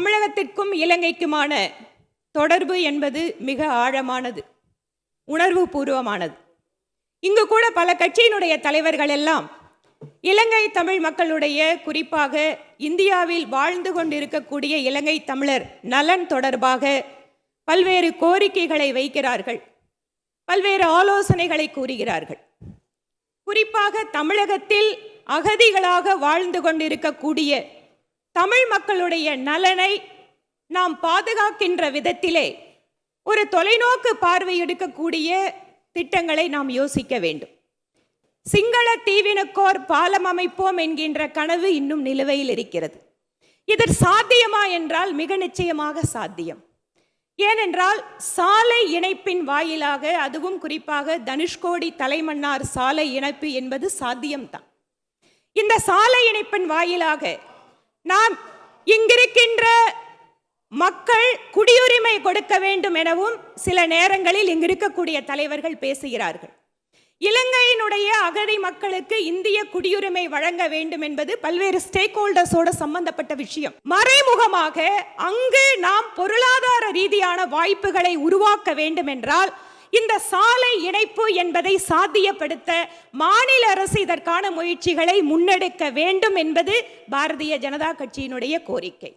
தமிழகத்திற்கும் இலங்கைக்குமான தொடர்பு என்பது மிக ஆழமானது உணர்வு பூர்வமானது. இங்கு கூட பல கட்சியினுடைய தலைவர்கள் எல்லாம் இலங்கை தமிழ் மக்களுடைய குறிப்பாக இந்தியாவில் வாழ்ந்து கொண்டிருக்கக்கூடிய இலங்கை தமிழர் நலன் தொடர்பாக பல்வேறு கோரிக்கைகளை வைக்கிறார்கள். பல்வேறு ஆலோசனைகளை கூறுகிறார்கள். குறிப்பாக தமிழகத்தில் அகதிகளாக வாழ்ந்து கொண்டிருக்கக்கூடிய தமிழ் மக்களுடைய நலனை நாம் பாதுகாக்கின்ற விதத்திலே ஒரு தொலைநோக்கு பார்வை எடுக்கக்கூடிய திட்டங்களை நாம் யோசிக்க வேண்டும். சிங்கள தீவினக்கோர் பாலம் அமைப்போம் என்கின்ற கனவு இன்னும் நிலுவையில் இருக்கிறது. இது சாத்தியமா என்றால் மிக நிச்சயமாக சாத்தியம். ஏனென்றால் சாலை இணைப்பின் வாயிலாக அதுவும் குறிப்பாக தனுஷ்கோடி தலைமன்னார் சாலை இணைப்பு என்பது சாத்தியம்தான். இந்த சாலை இணைப்பின் வாயிலாக நாம் இங்கிருக்கின்ற மக்கள் குடியுரிமை கொடுக்க வேண்டும் எனவும் சில நேரங்களில் இங்கு இருக்கக்கூடிய தலைவர்கள் பேசுகிறார்கள். இலங்கையினுடைய அகதி மக்களுக்கு இந்திய குடியுரிமை வழங்க வேண்டும் என்பது பல்வேறு ஸ்டேக் ஹோல்டர்ஸோட சம்பந்தப்பட்ட விஷயம். மறைமுகமாக அங்கு நாம் பொருளாதார ரீதியான வாய்ப்புகளை உருவாக்க வேண்டும் என்றால் இந்த சாலை இணைப்பு என்பதை சாத்தியப்படுத்த மாநில அரசு இதற்கான முயற்சிகளை முன்னெடுக்க வேண்டும் என்பது பாரதிய ஜனதா கட்சியினுடைய கோரிக்கை.